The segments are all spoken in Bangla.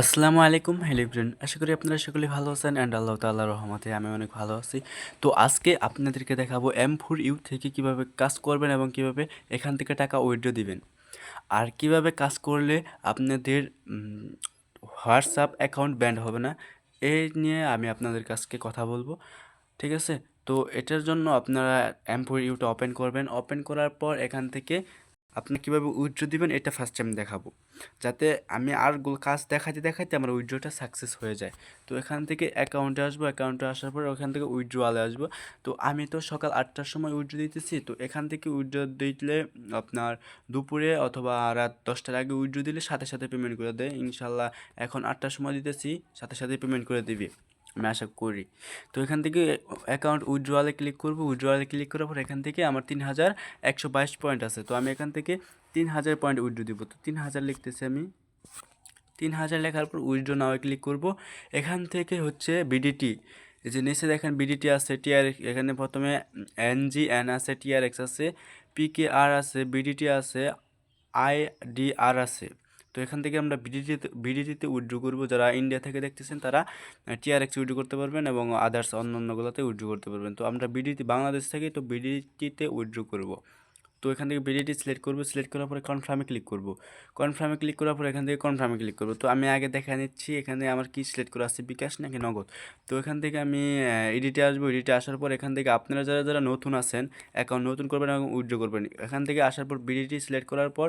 আসসালামু আলাইকুম, হ্যালো ফ্রেন্ড আশা করি আপনারা সকলে ভালো আছেন অ্যান্ড আল্লাহ তাল্লাহ রহমতে আমি অনেক ভালো আছি। তো আজকে আপনাদেরকে দেখাবো এম ফোর ইউ থেকে কীভাবে কাজ করবেন এবং কীভাবে এখান থেকে টাকা উইথড্র দিবেন। আর কীভাবে কাজ করলে আপনাদের হোয়াটসঅ্যাপ অ্যাকাউন্ট ব্যান্ড হবে না এই নিয়ে আমি আপনাদের কাছকে কথা বলব, ঠিক আছে? তো এটার জন্য আপনারা এম ফোর ইউটা ওপেন করবেন। ওপেন করার পর এখান থেকে আপনি কীভাবে উইথড্র দিবেন, এটা ফার্স্ট টাইম দেখাবো। যাতে আমি আর কাজ দেখাতে দেখাতে আমার উইথড্রটা সাকসেস হয়ে যায়। তো এখান থেকে অ্যাকাউন্টে আসব অ্যাকাউন্টে আসার পর ওখান থেকে উইথড্রোয়ালে আসব। তো আমি তো সকাল আটটার সময় উইথড্র দিতেছি, তো এখান থেকে উইথড্র দিলে আপনার দুপুরে অথবা রাত দশটার আগে উইথড্র দিলে সাথে সাথে পেমেন্ট করে দেয়। ইনশাল্লাহ এখন আটটার সময় দিতেছি, সাথে সাথে পেমেন্ট করে দিবি। আমি করি। তো এখান থেকে অ্যাকাউন্ট উইথড্রয়ালে ক্লিক করব উইথড্রয়ালে ক্লিক করার পর এখান থেকে আমার তিন হাজার একশো বাইশ পয়েন্ট আছে। তো আমি এখান থেকে তিন হাজার পয়েন্ট উইথড্র দিব। তো তিন হাজার লিখতেছি আমি। তিন হাজার লেখার পর উইথড্র নাও ক্লিক করব। এখান থেকে হচ্ছে বিডিটি এই যে নিচে দেখেন বিডিটি আছে টিআর এখানে প্রথমে এনজি এন আছে টিআরএক্স আছে পিকে আর আছে বিডিটি আছে আই ডি আর আছে। তো এখান থেকে আমরা বিডিটিতে বিডিটিতে উইথড্র করব। যারা ইন্ডিয়া থেকে দেখতেছেন, তারা টিআরএক্স উইথড্র করতে পারবেন এবং আদার্স অন্য অন্যগুলোতে উইথড্র করতে পারবেন। তো আমরা বিডিটি বাংলাদেশ থেকে তো বিডিটিতে উইথড্র করব। তো এখান থেকে বিডিটি সিলেক্ট করব। সিলেক্ট করার পরে কনফার্মে ক্লিক করব। কনফার্মে ক্লিক করার পর এখান থেকে কনফার্মে ক্লিক করব। তো আমি আগে দেখা নিচ্ছি, এখানে আমার কি সিলেক্ট করা আছে, বিকাশ নাকি নগদ? তো এখান থেকে আমি এডিটে আসব। এডিটে আসার পর এখান থেকে আপনারা যারা যারা নতুন আছেন অ্যাকাউন্ট নতুন করবেন এবং উইথড্র করবেন। এখান থেকে আসার পর বিডিটি সিলেক্ট করার পর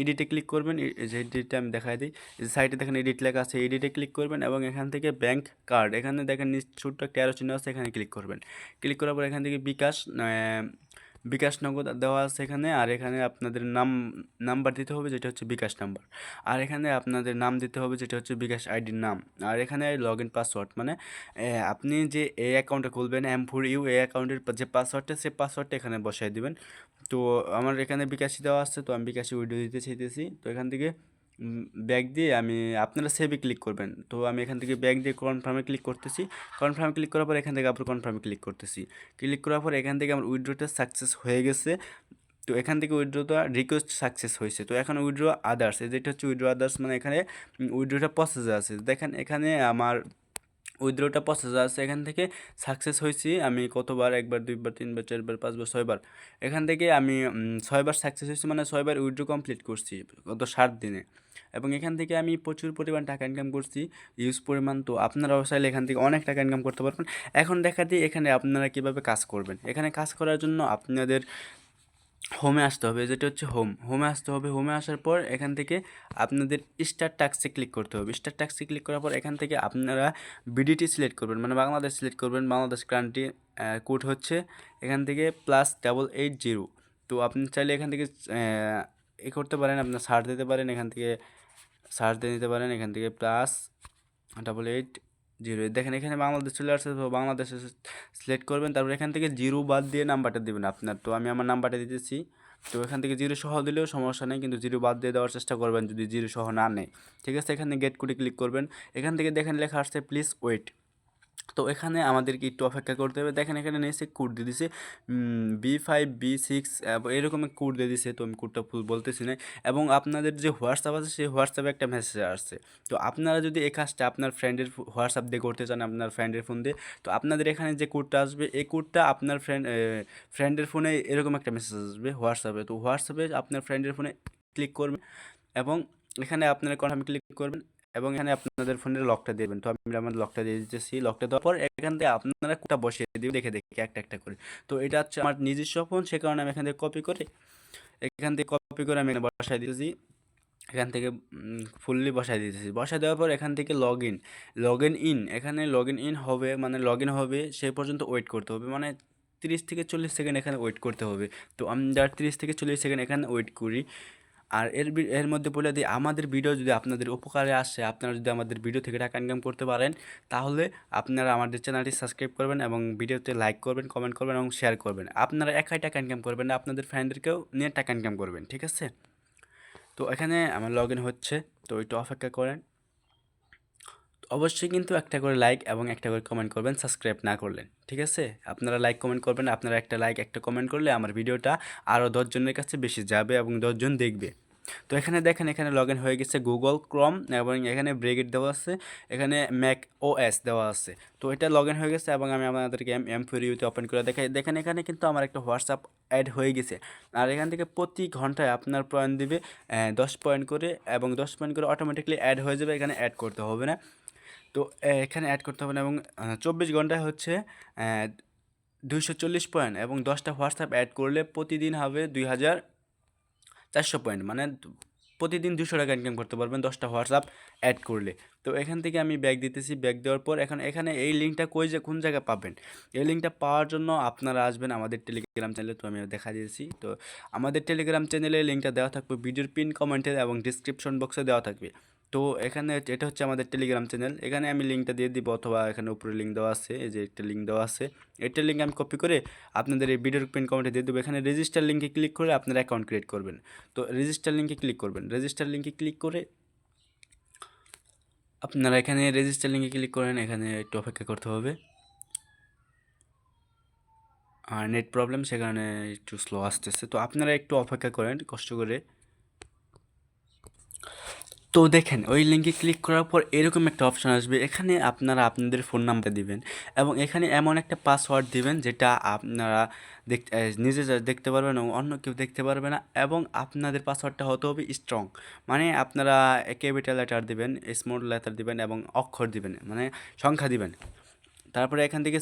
এডিটে ক্লিক করবেন যে এডিটটা আমি দেখাই দিই সাইডে দেখেন এডিট লেখা আছে এডিটে ক্লিক করবেন এবং এখান থেকে ব্যাংক কার্ড এখানে দেখেন ছোট্ট একটা অ্যারো চিহ্ন আছে, এখানে ক্লিক করবেন। ক্লিক করার পর এখান থেকে বিকাশ বিকাশ নগদ দেওয়া আছে এখানে, আর এখানে আপনাদের নাম, নাম্বার দিতে হবে যেটা হচ্ছে বিকাশ নাম্বার। আর এখানে আপনাদের নাম দিতে হবে যেটা হচ্ছে বিকাশ আইডির নাম। আর এখানে লগ ইন পাসওয়ার্ড মানে আপনি যে এ অ্যাকাউন্টটা খুলবেন এম ফোর ইউ এ অ্যাকাউন্টের যে পাসওয়ার্ডটা সে পাসওয়ার্ডটা এখানে বসাই দেবেন। তো আমার এখানে বিকাশি দেওয়া আছে, তো আমি বিকাশি উইডিও দিতে চাইতেছি। তো এখান থেকে ব্যাগ দিয়ে আমি আপনারা সেভে ক্লিক করবেন। তো আমি এখান থেকে ব্যাগ দিয়ে কনফার্মে ক্লিক করতেছি। কনফার্মে ক্লিক করার পর এখান থেকে আবার কনফার্মে ক্লিক করতেছি। ক্লিক করার পর এখান থেকে আমার উইড্রোটা সাকসেস হয়ে গেছে। তো এখান থেকে উইড্রোটা রিকোয়েস্ট সাকসেস হয়েছে। তো এখন উইড্রো আদার্স যেটা হচ্ছে উইড্রো আদার্স মানে এখানে উইড্রোটা প্রসেসে আছে। দেখেন এখানে আমার উইথড্রটা প্রসেস আছে। এখান থেকে সাকসেস হয়েছি আমি কতবার? একবার, দুইবার, তিনবার, চারবার, পাঁচবার, ছয়বার। এখান থেকে আমি ছয়বার সাকসেস হয়েছি মানে ছয়বার উইথড্র কমপ্লিট করছি গত সাত দিনে। এবং এখান থেকে আমি প্রচুর পরিমাণ টাকা ইনকাম করছি ইউজ পরিমাণ। তো আপনারাও চাইলে এখান থেকে অনেক টাকা ইনকাম করতে পারবেন। এখন দেখা দিই এখানে আপনারা কীভাবে কাজ করবেন। এখানে কাজ করার জন্য আপনাদের হোমে আসতে হবে, যেটা হচ্ছে হোম হোমে আসতে হবে হোমে আসার পর এখান থেকে আপনাদের স্টার ট্যাক্সে ক্লিক করতে হবে। স্টার ট্যাক্সে ক্লিক করার পর এখান থেকে আপনারা বিডিটি সিলেক্ট করবেন মানে বাংলাদেশ সিলেক্ট করবেন। বাংলাদেশ কান্ট্রি কোড হচ্ছে এখান থেকে প্লাস ডাবল এইট জিরো তো আপনি চাইলে এখান থেকে এ করতে পারেন, আপনার সার দিতে পারেন। এখান থেকে সার্চ দিয়ে নিতে পারেন, এখান থেকে প্লাস ডাবল এইট জিরো দেখেন এখানে বাংলাদেশ চলে আসছে, তো বাংলাদেশে সিলেক্ট করবেন, তারপর এখান থেকে জিরো বাদ দিয়ে নাম্বারটা দেবেন আপনার। তো আমি আমার নাম্বারটা দিতেছি, তো এখান থেকে জিরো সহ দিলেও সমস্যা নেই, কিন্তু জিরো বাদ দিয়ে দেওয়ার চেষ্টা করবেন যদি জিরো সহ না নেয়। ঠিক আছে, এখানে গেট কোডে ক্লিক করবেন। এখান থেকে দেখেন লেখা আসছে প্লিজ ওয়েট তো এখানে আমাদেরকে একটু অপেক্ষা করতে হবে। দেখেন এখানে নিচে কোড দিয়ে দিছে বি ফাইভ বি সিক্স এরকম কোড দিয়ে দিছে। তো আমি কোডটা ফুল বলতেছি না। এবং আপনাদের যে হোয়াটসঅ্যাপ আছে, সেই হোয়াটসঅ্যাপে একটা মেসেজ আসছে। তো আপনারা যদি এই কাজটা আপনার ফ্রেন্ডের হোয়াটসঅ্যাপ দিয়ে করতে চান, আপনার ফ্রেন্ডের ফোন দিয়ে, তো আপনাদের এখানে যে কোডটা আসবে, এই কোডটা আপনার ফ্রেন্ড ফ্রেন্ডের ফোনে এরকম একটা মেসেজ আসবে হোয়াটসঅ্যাপে। তো হোয়াটসঅ্যাপে আপনার ফ্রেন্ডের ফোনে ক্লিক করবেন এবং এখানে আপনারা কনফার্ম ক্লিক করবেন। এবং এখানে আপনাদের ফোনের লকটা দেবেন। তো আমি আমার লকটা দিয়ে দিতেছি। লকটা দেওয়ার পর এখান থেকে আপনারা কোটা বসিয়ে দিবেন দেখে দেখে একটা একটা করে। তো এটা হচ্ছে আমার নিজস্ব ফোন সে কারণে আমি এখান থেকে কপি করে, এখান থেকে কপি করে আমি বসাই দিতেছি। এখান থেকে ফুললি বসাই দিতেছি। বসাই দেওয়ার পর এখান থেকে log in log in in এখানে লগ ইন ইন হবে মানে লগ ইন হবে, সে পর্যন্ত ওয়েট করতে হবে। মানে তিরিশ থেকে চল্লিশ সেকেন্ড এখানে ওয়েট করতে হবে। তো আমি যার তিরিশ থেকে চল্লিশ সেকেন্ড এখানে ওয়েট করি আর এর এর মধ্যে বলে দিই, আমাদের ভিডিও যদি আপনাদের উপকারে আসে, আপনারা যদি আমাদের ভিডিও থেকে টাকা ইনকাম করতে পারেন, তাহলে আপনারা আমাদের চ্যানেলটি সাবস্ক্রাইব করবেন এবং ভিডিওতে লাইক করবেন কমেন্ট করবেন এবং শেয়ার করবেন। আপনারা একাই টাকা ইনকাম করবেন না, আপনাদের ফ্রেন্ডদেরকেও নিয়ে টাকা ইনকাম করবেন, ঠিক আছে? তো এখানে আমার লগ ইন হচ্ছে, তো ওইটা অপেক্ষা করেন। অবশ্যই কিন্তু একটা করে লাইক এবং একটা করে কমেন্ট করবেন সাবস্ক্রাইব না করলেন ঠিক আছে? আপনারা লাইক কমেন্ট করবেন, আপনারা একটা লাইক একটা কমেন্ট করলে আমার ভিডিওটা আরও দশজনের কাছে বেশি যাবে এবং দশজন দেখবে। তো এখানে দেখেন, এখানে লগ হয়ে গেছে গুগল ক্রম এবং এখানে ব্রেগেট দেওয়া আছে, এখানে ম্যাক ও এস দেওয়া আছে। তো এটা লগ হয়ে গেছে এবং আমি আপনাদেরকে এম এম ফোর ইউতে ওপেন করে দেখাই। দেখেন, এখানে কিন্তু আমার একটা হোয়াটসঅ্যাপ অ্যাড হয়ে গেছে। আর এখান থেকে প্রতি ঘন্টায় আপনার পয়েন্ট দিবে দশ পয়েন্ট করে এবং দশ পয়েন্ট করে অটোমেটিকলি অ্যাড হয়ে যাবে, এখানে অ্যাড করতে হবে না। তো এখানে অ্যাড করতে হবে না এবং চব্বিশ ঘন্টায় হচ্ছে দুইশো চল্লিশ পয়েন্ট এবং দশটা হোয়াটসঅ্যাপ অ্যাড করলে প্রতিদিন হবে দুই হাজার চারশো পয়েন্ট মানে প্রতিদিন দুশো টাকা ইনকাম করতে পারবেন দশটা হোয়াটসঅ্যাপ অ্যাড করলে। তো, এখান থেকে আমি ব্যাগ দিতেছি ব্যাগ দেওয়ার পর এখন এখানে এই লিঙ্কটা কই যে, কোন জায়গায় পাবেন? এই লিঙ্কটা পাওয়ার জন্য আপনারা আসবেন আমাদের টেলিগ্রাম চ্যানেলে তো আমি দেখা দিয়েছি। তো, আমাদের টেলিগ্রাম চ্যানেলে লিঙ্কটা দেওয়া থাকবে, ভিডিওর পিন কমেন্টে এবং ডিসক্রিপশন বক্সে দেওয়া থাকবে। তো এখানে এটা হচ্ছে আমাদের টেলিগ্রাম চ্যানেল এখানে আমি লিঙ্কটা দিয়ে দিব অথবা এখানে উপরে লিঙ্ক দেওয়া আছে, এই যে একটা লিঙ্ক দেওয়া আছে। এটা লিঙ্ক আমি কপি করে আপনাদের এই ভিডিওর পিন কমেন্টে দিয়ে দেবো। এখানে রেজিস্টার লিঙ্কে ক্লিক করে আপনারা অ্যাকাউন্ট ক্রিয়েট করবেন। তো রেজিস্টার লিঙ্কে ক্লিক করবেন। রেজিস্টার লিঙ্কে ক্লিক করে আপনারা এখানে রেজিস্টার লিঙ্কে ক্লিক করেন। এখানে একটু অপেক্ষা করতে হবে। আর নেট প্রবলেম সেখানে একটু স্লো আসতেছে। তো আপনারা একটু অপেক্ষা করেন, কষ্ট করে। তো দেখেন, ওই লিঙ্কে ক্লিক করার পর এরকম একটা অপশন আসবে। এখানে আপনারা আপনাদের ফোন নাম্বার দিবেন এবং এখানে এমন একটা পাসওয়ার্ড দিবেন যেটা আপনারা দেখতে নিজে দেখতে পারবেন এবং অন্য কেউ দেখতে পারবে না এবং আপনাদের পাসওয়ার্ডটা হতে হবে স্ট্রং মানে আপনারা ক্যাপিটাল লেটার দিবেন স্মল লেটার দিবেন এবং অক্ষর দিবেন মানে সংখ্যা দিবেন। তারপরে এখান থেকে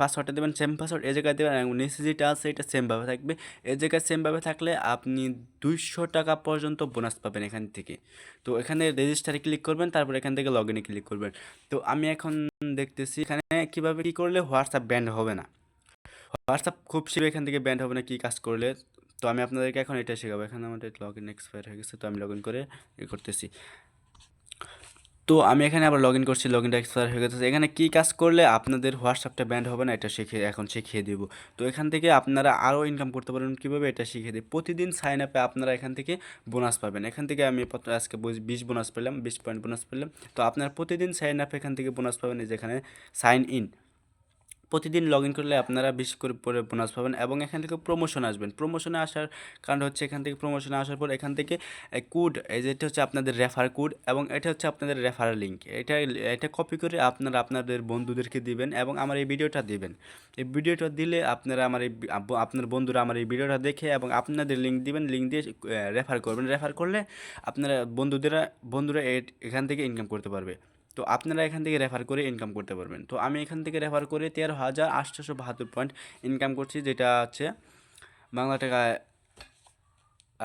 পাসওয়ার্ডটা দেবেন সেম পাসওয়ার্ড এই জায়গায় দেবেন, এবং নিচে যেটা আছে এটা সেমভাবে থাকবে। এই জায়গায় সেমভাবে থাকলে আপনি দুইশো টাকা পর্যন্ত বোনাস পাবেন এখান থেকে। তো এখানে রেজিস্টারে ক্লিক করবেন, তারপর এখান থেকে লগ ইনে ক্লিক করবেন। তো আমি এখন দেখতেছি এখানে কীভাবে কী করলে হোয়াটসঅ্যাপ ব্যান্ড হবে না। হোয়াটসঅ্যাপ খুব শীঘ্র এখান থেকে ব্যান্ড হবে না কী কাজ করলে। তো আমি আপনাদেরকে এখন এটা শেখাবো। এখানে আমাদের লগ ইন এক্সপায়ার হয়ে গেছে, তো আমি লগ ইন করে এ করতেছি। তো আমি এখানে আবার লগ ইন করছি লগ ইনটা এক্সপায়ার হয়ে গেছে। এখানে কী কাজ করলে আপনাদের হোয়াটসঅ্যাপটা ব্যান্ড হবে না, এটা শিখে এখন শিখিয়ে দেবো। তো এখান থেকে আপনারা আরও ইনকাম করতে পারবেন কীভাবে, এটা শিখিয়ে দিই। প্রতিদিন সাইন আপে আপনারা এখান থেকে বোনাস পাবেন। এখান থেকে আমি আজকে বিশ বোনাস পেলাম, বিশ পয়েন্ট বোনাস পেলাম। তো আপনারা প্রতিদিন সাইন আপ এখান থেকে বোনাস পাবেন যেখানে সাইন ইন প্রতিদিন লগ ইন করলে আপনারা বেশি করে পরে বোনাস পাবেন এবং এখান থেকে প্রমোশন আসবেন। প্রমোশনে আসার কারণ হচ্ছে এখান থেকে প্রমোশনে আসার পর এখান থেকে কোড এই যেটা হচ্ছে আপনাদের রেফার কোড এবং এটা হচ্ছে আপনাদের রেফার লিঙ্ক এটা এটা কপি করে আপনারা আপনাদের বন্ধুদেরকে দিবেন এবং আমার এই ভিডিওটা দিবেন। এই ভিডিওটা দিলে আপনারা আমার এই আপনার বন্ধুরা আমার এই ভিডিওটা দেখে এবং আপনাদের লিঙ্ক দিবেন লিঙ্ক দিয়ে রেফার করবেন। রেফার করলে আপনারা বন্ধুদেরা, বন্ধুরা এখান থেকে ইনকাম করতে পারবে। তো আপনারা এখান থেকে রেফার করে ইনকাম করতে পারবেন। তো আমি এখান থেকে রেফার করে তেরো হাজার আটশোশো বাহাত্তর পয়েন্ট ইনকাম করছি, যেটা হচ্ছে বাংলা টাকায়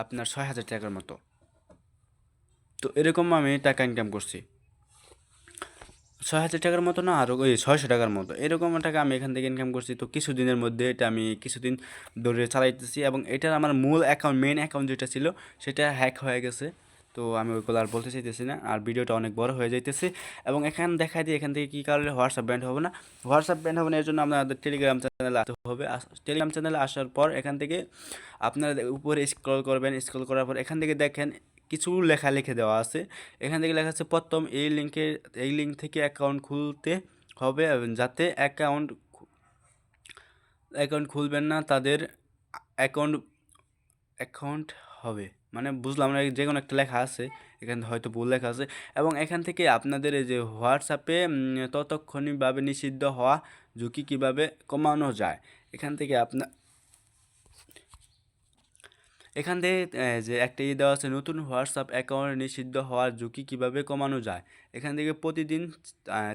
আপনার ছয় হাজার টাকার মতো। তো এরকম আমি টাকা ইনকাম করছি। ছয় হাজার টাকার মতো না আরও ওই ছয়শো টাকার মতো। এরকম টাকা আমি এখান থেকে ইনকাম করছি। তো কিছুদিনের মধ্যে এটা আমি কিছুদিন ধরে চালাইতেছি এবং এটার আমার মূল অ্যাকাউন্ট মেন অ্যাকাউন্ট যেটা ছিল, সেটা হ্যাক হয়ে গেছে। তো আমি ওইগুলো আর বলতে চাইতেছি না। আর ভিডিওটা অনেক বড় হয়ে যাইতেছে। এবং এখান দেখাই দিই এখান থেকে কী কারণে হোয়াটসঅ্যাপ ব্যান্ড হবে না? হোয়াটসঅ্যাপ ব্যান্ড হবে না, এর জন্য আপনাদের টেলিগ্রাম চ্যানেলে আসতে হবে। টেলিগ্রাম চ্যানেলে আসার পর এখান থেকে আপনারা উপরে স্ক্রল করবেন। স্ক্রল করার পর এখান থেকে দেখেন কিছু লেখা লিখে দেওয়া আছে। এখান থেকে লেখা আছে, প্রথম এই লিঙ্কে এই লিঙ্ক থেকে অ্যাকাউন্ট খুলতে হবে যাতে অ্যাকাউন্ট অ্যাকাউন্ট খুলবেন না, তাদের অ্যাকাউন্ট অ্যাকাউন্ট হবে। মানে বুঝলাম না যে কোনো একটা লেখা আছে, এখানে হয়তো ভুল লেখা আছে। এবং এখান থেকে আপনাদের এই যে হোয়াটসঅ্যাপে ততক্ষণিকভাবে নিষিদ্ধ হওয়া ঝুঁকি কীভাবে কমানো যায়? এখান থেকে আপনার এখান থেকে যে একটা ইয়ে দেওয়া আছে, নতুন হোয়াটসঅ্যাপ অ্যাকাউন্ট নিষিদ্ধ হওয়ার ঝুঁকি কীভাবে কমানো যায়? এখান থেকে প্রতিদিন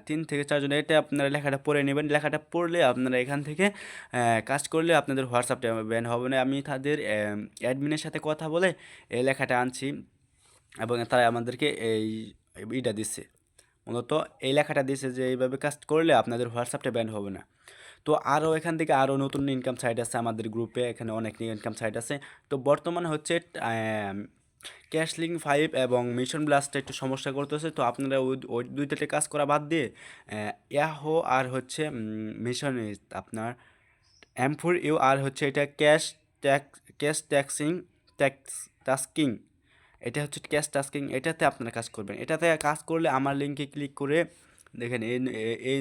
তিন থেকে চারজন এটা আপনারা লেখাটা পড়ে নেবেন। লেখাটা পড়লে আপনারা এখান থেকে কাজ করলে আপনাদের হোয়াটসঅ্যাপটা ব্যান হবে না। আমি তাদের অ্যাডমিনের সাথে কথা বলে এই লেখাটা আনছি এবং তারা আমাদেরকে এই ইটা দিচ্ছে। মূলত এই লেখাটা দিচ্ছে যে, এইভাবে কাজ করলে আপনাদের হোয়াটসঅ্যাপটা ব্যান হবে না। তো আরও এখান থেকে আরও নতুন ইনকাম সাইট আছে আমাদের গ্রুপে এখানে অনেক ইনকাম সাইট আছে। তো বর্তমানে হচ্ছে ক্যাশলিং ফাইভ এবং মিশন ব্লাস্টে একটু সমস্যা করতেছে, তো আপনারা ওই ওই দুইটাতে কাজ করা বাদ দিয়ে ইয়াহো আর হচ্ছে মিশন আপনার এম ফোর ইউ আর হচ্ছে এটা cash tax cash taxing tax tasking এটা হচ্ছে ক্যাশ টাস্কিং এটাতে আপনারা কাজ করবেন। এটাতে কাজ করলে আমার লিঙ্কে ক্লিক করে দেখেন, এই এই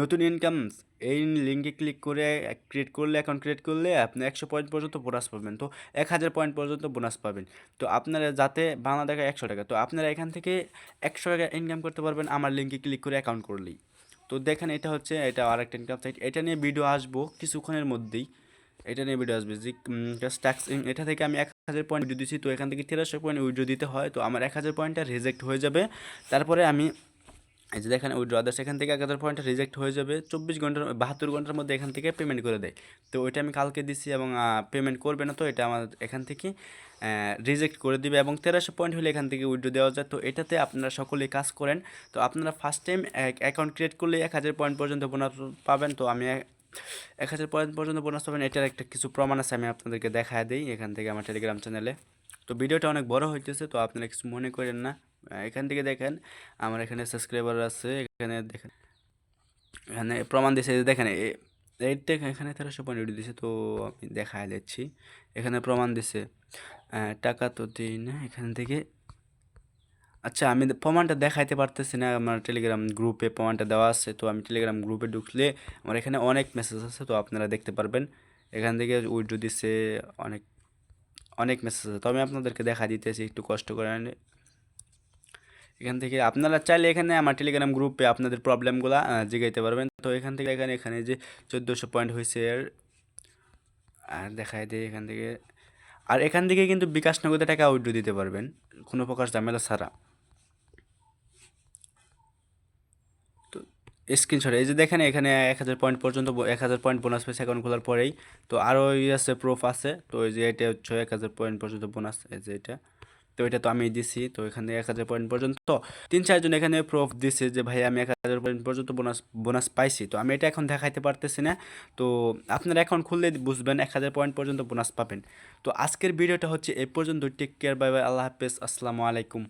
নতুন ইনকাম এই লিঙ্কে ক্লিক করে ক্রিয়েট করলে অ্যাকাউন্ট ক্রিয়েট করলে আপনি একশো পয়েন্ট পর্যন্ত বোনাস পাবেন। তো এক হাজার পয়েন্ট পর্যন্ত বোনাস পাবেন। তো আপনারা যাতে বাংলা টাকা একশো টাকা, তো আপনারা এখান থেকে একশো টাকা ইনকাম করতে পারবেন আমার লিঙ্কে ক্লিক করে অ্যাকাউন্ট করলেই। তো দেখেন, এটা হচ্ছে, এটা আরেকটা ইনকাম সাইট এটা নিয়ে ভিডিও আসব কিছুক্ষণের মধ্যেই। এটা নিয়ে ভিডিও আসবে যে ট্যাক্স এটা থেকে আমি এক হাজার পয়েন্ট ভিডিও দিচ্ছি তো এখান থেকে তেরোশো পয়েন্ট উইডিও দিতে হয়। তো আমার এক হাজার পয়েন্টটা রিজেক্ট হয়ে যাবে। তারপরে আমি এই যে দেখেন উইড্রো আদার্স এখান থেকে এক হাজার পয়েন্ট রিজেক্ট হয়ে যাবে, চব্বিশ ঘণ্টার বাহাত্তর ঘণ্টার মধ্যে এখান থেকে পেমেন্ট করে দেয়। তো ওইটা আমি কালকে দিচ্ছি এবং পেমেন্ট করবে না তো, এটা আমার এখান থেকে রিজেক্ট করে দিবে এবং তেরোশো পয়েন্ট হলে এখান থেকে উইড্রো দেওয়া যায়। তো এটাতে আপনারা সকলেই কাজ করেন। তো আপনারা ফার্স্ট টাইম এক অ্যাকাউন্ট ক্রিয়েট করলে এক হাজার পয়েন্ট পর্যন্ত বোনাস পাবেন। তো আমি এক- হাজার পয়েন্ট পর্যন্ত বোনাস পাবেন। এটার একটা কিছু প্রমাণ আছে, আমি আপনাদেরকে দেখায় দিই এখান থেকে আমার টেলিগ্রাম চ্যানেলে তো ভিডিওটা অনেক বড় হইতেছে, তো আপনারা কিছু মনে করেন না। এখান থেকে দেখেন, আমার এখানে সাবস্ক্রাইবার আছে, এখানে দেখেন, এখানে প্রমাণ দিয়েছে দেখেন, এ- এই দেখেন এখানে তেরোশো পয়েন্ট দিয়েছে তো আমি দেখায় দিচ্ছি। এখানে প্রমাণ দিছে টাকা তো দিই না এখান থেকে। আচ্ছা আমি প্রমাণটা দেখাইতে পারতেছি না, আমার টেলিগ্রাম গ্রুপে প্রমাণটা দেওয়া আছে, তো আমি টেলিগ্রাম গ্রুপে ঢুকলে আমার এখানে অনেক মেসেজ আছে, তো আপনারা দেখতে পারবেন। এখান থেকে উইড্রো দিছে, অনেক অনেক মেসেজ আছে। তো আমি আপনাদেরকে দেখা দিতেছি, একটু কষ্ট করে এখান থেকে আপনারা চাইলে এখানে আমার টেলিগ্রাম গ্রুপে আপনাদের প্রবলেমগুলো জিগাইতে পারবেন। তো এখান থেকে এখানে এখানে যে চোদ্দোশো পয়েন্ট হয়েছে আর দেখায় দেয় এখান থেকে। আর এখান থেকে কিন্তু বিকাশ নগদে টাকা উইড্রো দিতে পারবেন, কোনো প্রকার ঝামেলা ছাড়া। তো স্ক্রিনশট এই যে দেখেন এখানে এক হাজার পয়েন্ট পর্যন্ত এক হাজার পয়েন্ট বোনাস পেয়েছে অ্যাকাউন্ট খোলার পরেই। তো আরও ইয়ে আছে প্রুফ আছে। তো এই যে এটা হচ্ছে এক হাজার পয়েন্ট পর্যন্ত বোনাস এই যে এটা। তো এটা তো আমি দিছি, তো এখানে এক হাজার পয়েন্ট পর্যন্ত। তো তিন চারজন এখানে প্রুফ দিছে যে, ভাই, আমি এক হাজার পয়েন্ট পর্যন্ত বোনাস বোনাস পাইছি। তো আমি এটা এখন দেখাইতে পারতেছি না। তো আপনারা এখন খুললে বুঝবেন এক হাজার পয়েন্ট পর্যন্ত বোনাস পাবেন। তো আজকের ভিডিওটা হচ্ছে এই পর্যন্ত টেক কেয়ার বাই বাই আল্লাহ হাফেজ, আসসালামু আলাইকুম।